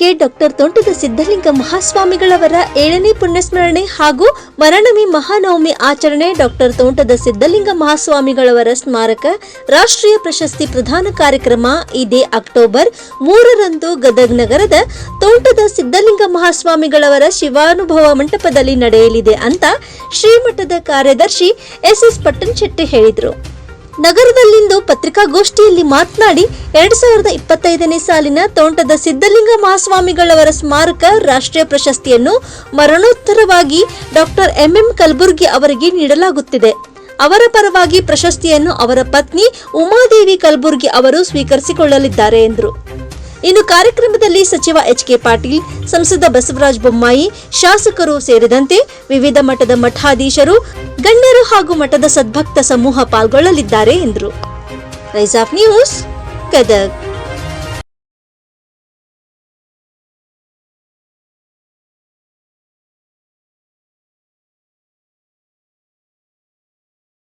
ದಿನಕ್ಕೆ ಡಾಕ್ಟರ್ ತೋಂಟದ ಸಿದ್ಧಲಿಂಗ ಮಹಾಸ್ವಾಮಿಗಳವರ ಏಳನೇ ಪುಣ್ಯಸ್ಮರಣೆ ಹಾಗೂ ಮರಣಮಿ ಮಹಾನವಮಿ ಆಚರಣೆ ಡಾಕ್ಟರ್ ತೋಂಟದ ಸಿದ್ಧಲಿಂಗ ಮಹಾಸ್ವಾಮಿಗಳವರ ಸ್ಮಾರಕ ರಾಷ್ಟ್ರೀಯ ಪ್ರಶಸ್ತಿ ಪ್ರದಾನ ಕಾರ್ಯಕ್ರಮ ಇದೇ ಅಕ್ಟೋಬರ್ ಮೂರರಂದು ಗದಗ್ ನಗರದ ತೋಂಟದ ಸಿದ್ಧಲಿಂಗ ಮಹಾಸ್ವಾಮಿಗಳವರ ಶಿವಾನುಭವ ಮಂಟಪದಲ್ಲಿ ನಡೆಯಲಿದೆ ಅಂತ ಶ್ರೀಮಠದ ಕಾರ್ಯದರ್ಶಿ ಎಸ್ ಎಸ್ ಪಟ್ಟಣ್ ಶೆಟ್ಟಿ ಹೇಳಿದರು. ನಗರದಲ್ಲಿಂದು ಪತ್ರಿಕಾಗೋಷ್ಠಿಯಲ್ಲಿ ಮಾತನಾಡಿ ಎರಡ್ ಸಾವಿರದ ಇಪ್ಪತ್ತೈದನೇ ಸಾಲಿನ ತೋಂಟದ ಸಿದ್ಧಲಿಂಗ ಮಹಾಸ್ವಾಮಿಗಳವರ ಸ್ಮಾರಕ ರಾಷ್ಟ್ರೀಯ ಪ್ರಶಸ್ತಿಯನ್ನು ಮರಣೋತ್ತರವಾಗಿ ಡಾಕ್ಟರ್ ಎಂಎಂ ಕಲಬುರ್ಗಿ ಅವರಿಗೆ ನೀಡಲಾಗುತ್ತಿದೆ. ಅವರ ಪರವಾಗಿ ಪ್ರಶಸ್ತಿಯನ್ನು ಅವರ ಪತ್ನಿ ಉಮಾದೇವಿ ಕಲಬುರ್ಗಿ ಅವರು ಸ್ವೀಕರಿಸಿಕೊಳ್ಳಲಿದ್ದಾರೆ ಎಂದರು. ಇನ್ನು ಕಾರ್ಯಕ್ರಮದಲ್ಲಿ ಸಚಿವ ಎಚ್ ಕೆ ಪಾಟೀಲ್, ಸಂಸದ ಬಸವರಾಜ ಬೊಮ್ಮಾಯಿ, ಶಾಸಕರು ಸೇರಿದಂತೆ ವಿವಿಧ ಮಠದ ಮಠಾಧೀಶರು, ಗಣ್ಯರು ಹಾಗೂ ಮಠದ ಸದ್ಭಕ್ತ ಸಮೂಹ ಪಾಲ್ಗೊಳ್ಳಲಿದ್ದಾರೆ ಎಂದರು. Rise of news, Gadag.